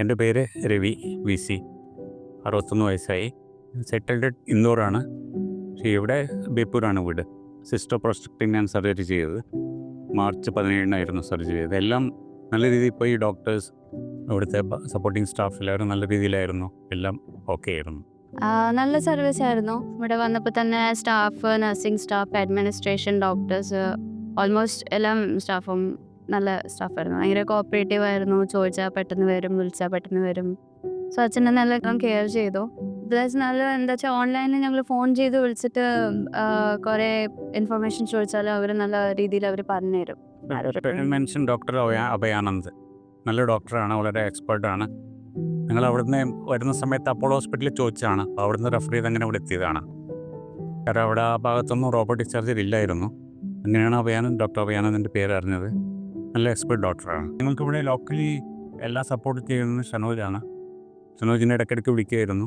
എന്റെ പേര് Ravi V C. അറുപത്തൊന്ന് വയസ്സായി. സെറ്റിൽഡ് ഇന്നൂറാണ് പക്ഷേ ഇവിടെ ബേപ്പൂരാണ് വീട്. സിസ്റ്റർ പ്രോസ്റ്റക്റ്റിംഗ് ഞാൻ സർജറി ചെയ്തത്. മാർച്ച് പതിനേഴിനായിരുന്നു സർജറി ചെയ്തത്. എല്ലാം നല്ല രീതിയിൽ പോയി. ഡോക്ടേഴ്സ് അവിടുത്തെ സപ്പോർട്ടിംഗ് സ്റ്റാഫ് എല്ലാവരും നല്ല രീതിയിലായിരുന്നു. എല്ലാം ഓക്കെ ആയിരുന്നു. നല്ല സർവീസ് ആയിരുന്നു. ഇവിടെ വന്നപ്പോൾ തന്നെ staff nursing staff administration doctors almost എല്ലാം സ്റ്റാഫും നല്ല സ്റ്റാഫായിരുന്നു ഭയങ്കര കോപ്പറേറ്റീവ് ആയിരുന്നു. ചോദിച്ചാൽ പെട്ടെന്ന് വരും വിളിച്ചാൽ പെട്ടെന്ന് വരും. സോ അച്ഛനെ നല്ല കെയർ ചെയ്തു. പ്ലസ് നല്ല എന്താ വെച്ചാൽ ഓൺലൈനിൽ ഞങ്ങൾ ഫോൺ ചെയ്ത് വിളിച്ചിട്ട് കുറേ ഇൻഫർമേഷൻ ചോദിച്ചാൽ അവർ നല്ല രീതിയിൽ അവർ പറഞ്ഞു തരും മെൻഷൻ ഡോക്ടർ അഭയാനന്ദ്. നല്ല ഡോക്ടറാണ് വളരെ എക്സ്പേർട്ടാണ് ഞങ്ങൾ അവിടുന്ന് വരുന്ന സമയത്ത് അപ്പോളോ ഹോസ്പിറ്റലിൽ ചോദിച്ചാണ് അപ്പോൾ അവിടുന്ന് റെഫർ ചെയ്ത് അങ്ങനെ ഇവിടെ എത്തിയതാണ്. കാരണം അവിടെ ആ ഭാഗത്തൊന്നും റോബോട്ടിക് സർജറി ഇല്ലായിരുന്നു. അങ്ങനെയാണ് അഭയാനന്ദ് ഡോക്ടർ അഭയാനന്ദിന്റെ പേര് അറിഞ്ഞത്. നല്ല എക്സ്പേർട്ട് ഡോക്ടറാണ് ഞങ്ങൾക്ക് ഇവിടെ ലോക്കലി എല്ലാം സപ്പോർട്ട് ചെയ്യുന്നത് ഷനോജാണ് ഷനോജിനെ ഇടയ്ക്കിടയ്ക്ക് വിളിക്കുമായിരുന്നു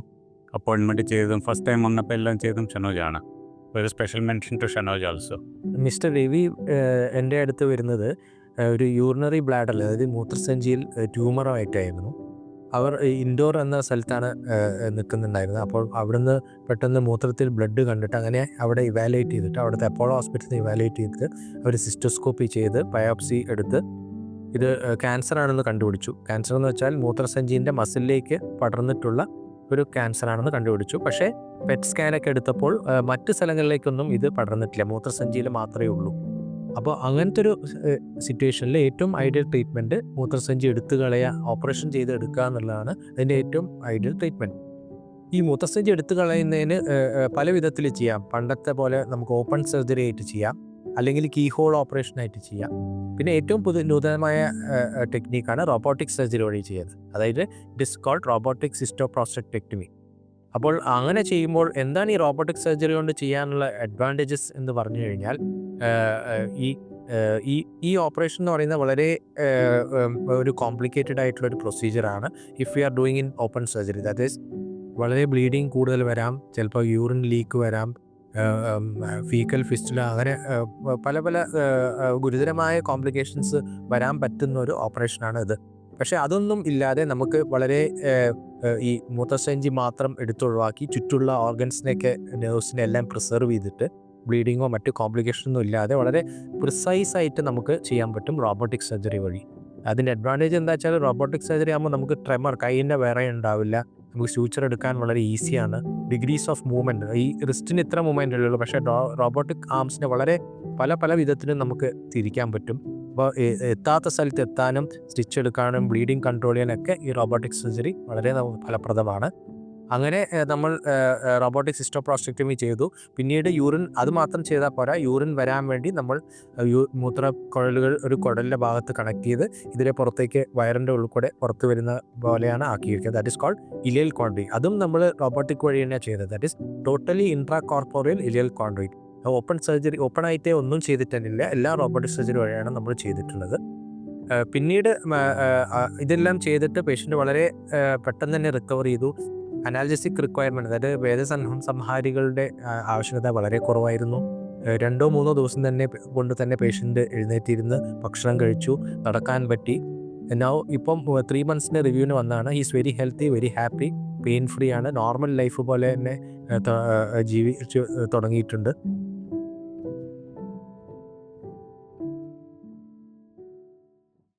അപ്പോയിൻമെന്റ് ചെയ്തതും ഫസ്റ്റ് ടൈം വന്നപ്പോൾ എല്ലാം ചെയ്തതും ഷനോജാണ് ഒരു special mention to Shanoj also mister Ravi എന്റെ അടുത്ത് വരുന്നത് ഒരു യൂറിനറി ബ്ലാഡർ അതായത് മൂത്രസഞ്ചിയിൽ ട്യൂമറായിട്ടായിരുന്നു അവർ ഇൻഡോർ എന്ന സ്ഥലത്താണ് നിൽക്കുന്നുണ്ടായിരുന്നത്. അപ്പോൾ അവിടുന്ന് പെട്ടെന്ന് മൂത്രത്തിൽ ബ്ലഡ് കണ്ടിട്ട് അങ്ങനെ അവിടെ ഇവാലുവേറ്റ് ചെയ്തിട്ട് അവിടുത്തെ അപ്പോളോ ഹോസ്പിറ്റലിൽ ഇവാലുവേറ്റ് ചെയ്തിട്ട് അവർ സിസ്റ്റോസ്കോപ്പി ചെയ്ത് ബയോപ്സി എടുത്ത് ഇത് ക്യാൻസർ ആണെന്ന് കണ്ടുപിടിച്ചു. ക്യാൻസർ എന്ന് വെച്ചാൽ മൂത്രസഞ്ചിന്റെ മസിലിലേക്ക് പടർന്നിട്ടുള്ള ഒരു ക്യാൻസർ ആണെന്ന് കണ്ടുപിടിച്ചു. പക്ഷേ പെറ്റ് സ്കാനൊക്കെ എടുത്തപ്പോൾ മറ്റ് സ്ഥലങ്ങളിലേക്കൊന്നും ഇത് പടർന്നിട്ടില്ല. മൂത്രസഞ്ചിയിൽ മാത്രമേ ഉള്ളൂ. അപ്പോൾ അങ്ങനത്തെ ഒരു സിറ്റുവേഷനിൽ ഏറ്റവും ഐഡിയൽ ട്രീറ്റ്മെന്റ് മൂത്രസഞ്ചി എടുത്തു കളയുക ഓപ്പറേഷൻ ചെയ്ത് എടുക്കുക എന്നുള്ളതാണ് അതിന്റെ ഏറ്റവും ഐഡിയൽ ട്രീറ്റ്മെന്റ് ഈ മൂത്രസഞ്ചി എടുത്തു കളയുന്നതിന് പല വിധത്തിൽ ചെയ്യാം. പണ്ടത്തെ പോലെ നമുക്ക് ഓപ്പൺ സർജറി ആയിട്ട് ചെയ്യാം. അല്ലെങ്കിൽ കീഹോൾ ഓപ്പറേഷൻ ആയിട്ട് ചെയ്യാം. പിന്നെ ഏറ്റവും പുതു നൂതനമായ ടെക്നീക്കാണ് റോബോട്ടിക് സർജറി വഴി ചെയ്യുന്നത്. അതായത് ഡിസ്കോൾഡ് റോബോട്ടിക് സിസ്റ്റോപ്രോസ്റ്റക്ടെക്ടമി അപ്പോൾ അങ്ങനെ ചെയ്യുമ്പോൾ എന്താണ് ഈ റോബോട്ടിക് സർജറി കൊണ്ട് ചെയ്യാനുള്ള അഡ്വാന്റേജസ് എന്ന് പറഞ്ഞു കഴിഞ്ഞാൽ ഈ ഈ ഈ ഓപ്പറേഷൻ എന്ന് പറയുന്നത് വളരെ ഒരു കോംപ്ലിക്കേറ്റഡ് ആയിട്ടുള്ള ഒരു പ്രൊസീജിയറാണ് if you are doing in open surgery that is വളരെ ബ്ലീഡിങ് കൂടുതൽ വരാം ചിലപ്പോൾ യൂറിൻ ലീക്ക് വരാം ഫീക്കൽ ഫിസ്റ്റുല അങ്ങനെ പല പല ഗുരുതരമായ കോംപ്ലിക്കേഷൻസ് വരാൻ പറ്റുന്ന ഒരു ഓപ്പറേഷനാണ് ഇത്. പക്ഷേ അതൊന്നും ഇല്ലാതെ നമുക്ക് വളരെ ഈ മൂത്രസഞ്ചി മാത്രം എടുത്തൊഴിവാക്കി ചുറ്റുള്ള ഓർഗൻസിനെയൊക്കെ നേഴ്സിനെ എല്ലാം പ്രിസർവ് ചെയ്തിട്ട് ബ്ലീഡിങ്ങോ മറ്റ് കോംപ്ലിക്കേഷനൊന്നും ഇല്ലാതെ വളരെ പ്രിസൈസ് ആയിട്ട് നമുക്ക് ചെയ്യാൻ പറ്റും റോബോട്ടിക് സർജറി വഴി. അതിന്റെ അഡ്വാന്റേജ് എന്താ വെച്ചാൽ റോബോട്ടിക് സർജറി ആകുമ്പോൾ നമുക്ക് ട്രെമർ കൈയിന്റെ വേറെ ഉണ്ടാവില്ല. നമുക്ക് ഫ്യൂച്ചർ എടുക്കാൻ വളരെ ഈസിയാണ്. ഡിഗ്രീസ് ഓഫ് മൂവ്മെന്റ് ഈ റിസ്റ്റിന് ഇത്ര മൂവ്മെന്റ് ഉള്ളൂ. പക്ഷേ റോബോട്ടിക് ആംസിനെ വളരെ പല പല വിധത്തിലും നമുക്ക് തിരിക്കാൻ പറ്റും. അപ്പോൾ എത്താത്ത സ്ഥലത്ത് എത്താനും സ്റ്റിച്ച് എടുക്കാനും ബ്ലീഡിങ് കൺട്രോൾ ചെയ്യാനൊക്കെ ഈ റോബോട്ടിക് സർജറി വളരെ ഫലപ്രദമാണ്. അങ്ങനെ നമ്മൾ റോബോട്ടിക് സിസ്റ്റോ സിസ്റ്റോപ്രോസ്റ്റക്ടമി ചെയ്തു. പിന്നീട് യൂറിൻ അത് മാത്രം ചെയ്താൽ പോരാ. യൂറിൻ വരാൻ വേണ്ടി നമ്മൾ മൂത്ര കുഴലുകൾ ഒരു കുഴലിന്റെ ഭാഗത്ത് കണക്ട് ചെയ്ത് ഇതിലെ പുറത്തേക്ക് വയറിന്റെ ഉള്ളിൽ കൂടെ പുറത്ത് വരുന്ന പോലെയാണ് ആക്കിയിരിക്കുന്നത്. That is called ileal conduit അതും നമ്മൾ റോബോട്ടിക് വഴി തന്നെയാണ് ചെയ്തത്. That is totally intracorporeal ileal conduit open surgery open ആയിട്ടേ ഒന്നും ചെയ്തിട്ടില്ല എല്ലാ റോബോട്ടിക് സർജറി വഴിയാണ് നമ്മൾ ചെയ്തിട്ടുള്ളത്. പിന്നീട് ഇതെല്ലാം ചെയ്തിട്ട് പേഷ്യന്റ് വളരെ പെട്ടെന്ന് തന്നെ റിക്കവർ ചെയ്തു. അനാൽജസിക് റിക്വയർമെന്റ് അതായത് വേദസംഹം സംഹാരികളുടെ ആവശ്യകത വളരെ കുറവായിരുന്നു. രണ്ടോ മൂന്നോ ദിവസം തന്നെ കൊണ്ട് തന്നെ പേഷ്യന്റ് എഴുന്നേറ്റിരുന്ന് ഭക്ഷണം കഴിച്ചു നടക്കാൻ പറ്റി. നൗ ഇപ്പം ത്രീ മന്ത്സിന്റെ റിവ്യൂവിന് വന്നതാണ് is very healthy very happy pain free ആണ്. നോർമൽ ലൈഫ് പോലെ തന്നെ ജീവിച്ച് തുടങ്ങിയിട്ടുണ്ട്.